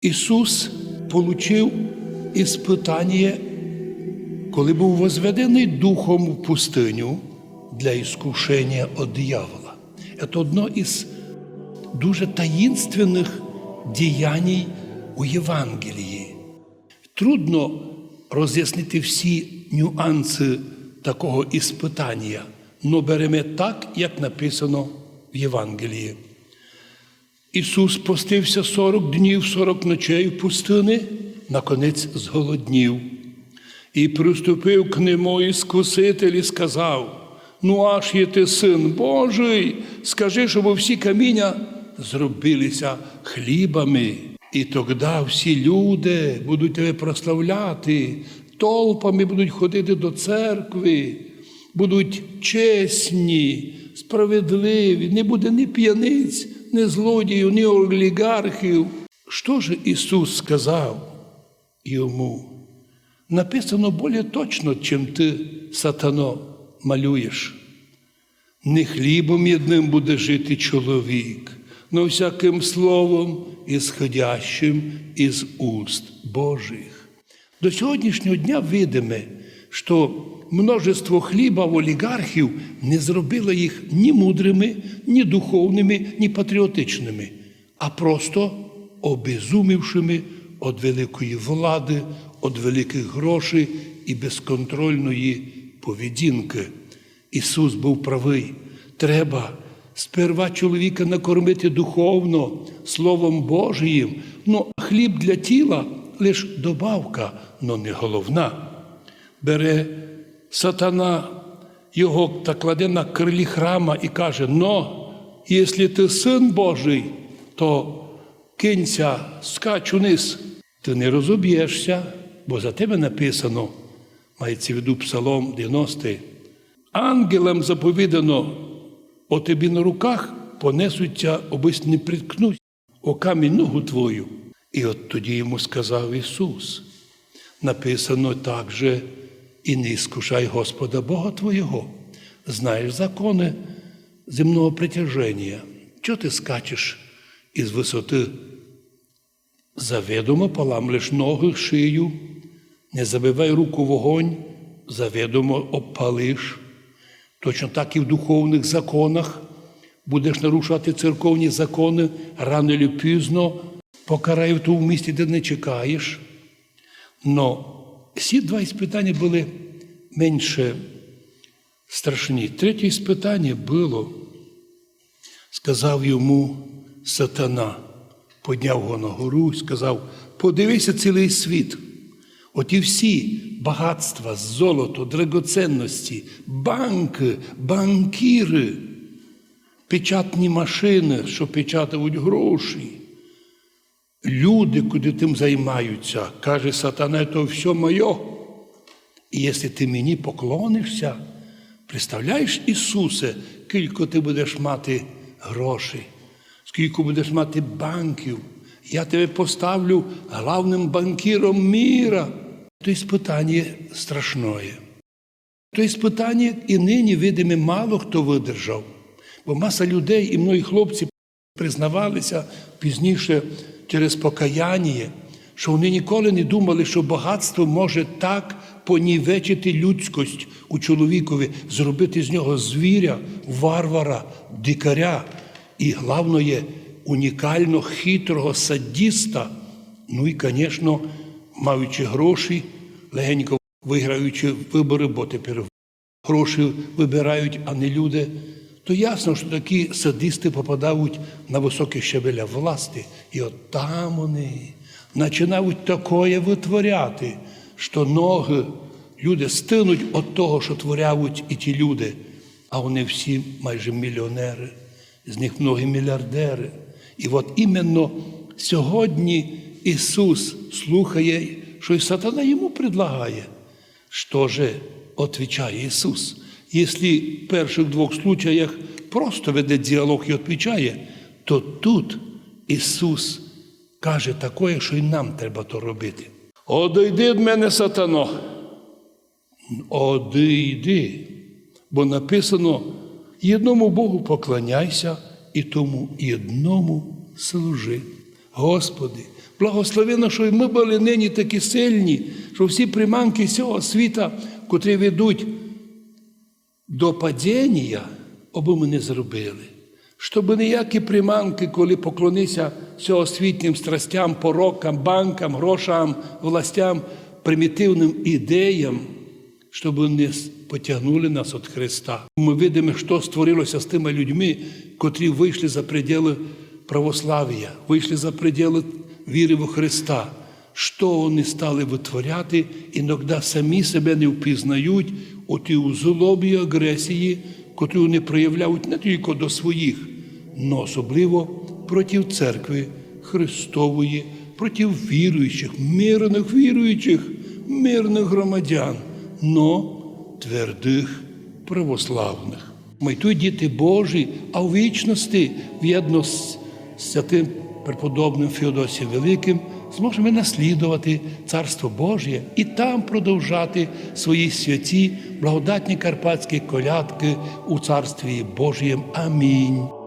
Ісус получив іспитання, коли був возведений духом в пустиню для іскушення від диявола. Це одно із дуже таїнственних діянь у Євангелії. Трудно роз'яснити всі нюанси такого іспитання, але беремо так, як написано в Євангелії. Ісус постився 40 днів, 40 ночей в пустині, наконець зголоднів. І приступив к нему іскуситель і сказав: Ну, аж є ти син Божий, скажи, щоб всі каміння зробилися хлібами. І тоді всі люди будуть тебе прославляти, толпами будуть ходити до церкви, будуть чесні, справедливі, не буде ні п'яниць, ні злодіїв, ні олігархів. Що ж Ісус сказав йому? Написано більш точно, чим ти, сатано, малюєш. Не хлібом єдним буде жити чоловік, но всяким словом, ісходящим із уст Божих. До сьогоднішнього дня видимо, що множество хліба в олігархів не зробило їх ні мудрими, ні духовними, ні патріотичними, а просто обезумівшими від великої влади, від великих грошей і безконтрольної поведінки. Ісус був правий. Треба сперва чоловіка накормити духовно, Словом Божиїм. Ну, хліб для тіла лише добавка, но не головна. Бере сатана його та кладе на крилі храма і каже: Но, якщо ти син Божий, то кинься, скач униз. Ти не розоб'єшся, бо за тебе написано, мається в виду Псалом 90. Ангелам заповідано, о тобі на руках понесуться, обись не приткнуть о камінь ногу твою. І от тоді йому сказав Ісус. Написано також, і не іскушай Господа Бога Твого. Знаєш закони земного притяження. Чого ти скачеш із висоти? Заведомо поламлеш ноги, шию, не забивай руку вогонь, заведомо обпалиш. Точно так і в духовних законах будеш нарушати церковні закони рано чи пізно, покарай в тому місці, де не чекаєш. Но всі два іспитання були менше страшні. Третє іспитання було, сказав йому сатана, подняв його на гору і сказав: подивися цілий світ. Оті всі багатства, золото, драгоценності, банки, банкіри, печатні машини, що печатають гроші. Люди, куди тим займаються, каже сатана, то все моє. І якщо ти мені поклонишся, представляєш, Ісусе, скільки ти будеш мати грошей, скільки будеш мати банків, я тебе поставлю главним банкіром міра. То іспитання страшне. То іспитання і нині, видимо, мало хто видержав. Бо маса людей і mnoгі хлопці признавалися пізніше через покаяння, що вони ніколи не думали, що багатство може так понівечити людськость у чоловікові, зробити з нього звіря, варвара, дикаря і, головне, унікально хитрого садіста. Ну і, звісно, маючи гроші, легенько виграючи вибори, бо тепер гроші вибирають, а не люди, то ясно, що такі садисти попадають на високі щабеля власти. І от там вони починають такое витворяти, що ноги люди стинуть від того, що творяють і ті люди, а вони всі майже мільйонери, з них многі мільярдери. І от іменно сьогодні Ісус слухає, що і сатана йому предлагає. Що же отвечає Ісус? Якщо в перших двох случаях просто веде діалог і відповідає, то тут Ісус каже таке, що і нам треба то робити. Одійди від мене, сатано. Одійди. Бо написано: єдному Богу поклоняйся і тому єдному служи. Господи, Благословено, що ми були нині такі сильні, що всі приманки цього світа, котрі ведуть до падіння, аби ми не зробили. Щоб ніякі приманки, коли поклонися всеосвітнім страстям, порокам, банкам, грошам, властям, примітивним ідеям, щоб не потягнули нас від Христа. Ми видимо, що створилося з тими людьми, котрі вийшли за пределы православ'я, вийшли за пределы віри в Христа. Що вони стали витворяти, іноді самі себе не впізнають у тій злобі агресії, котрі вони проявляють не тільки до своїх, але особливо проти церкви Христової, проти віруючих, мирних віруючих, мирних громадян, но твердих православних. Ми діти Божі, а в вічності, в'єдно з святим преподобним Феодосієм Великим, зможемо наслідувати Царство Божє і там продовжати свої святі благодатні карпатські колядки у Царстві Божієм. Амінь.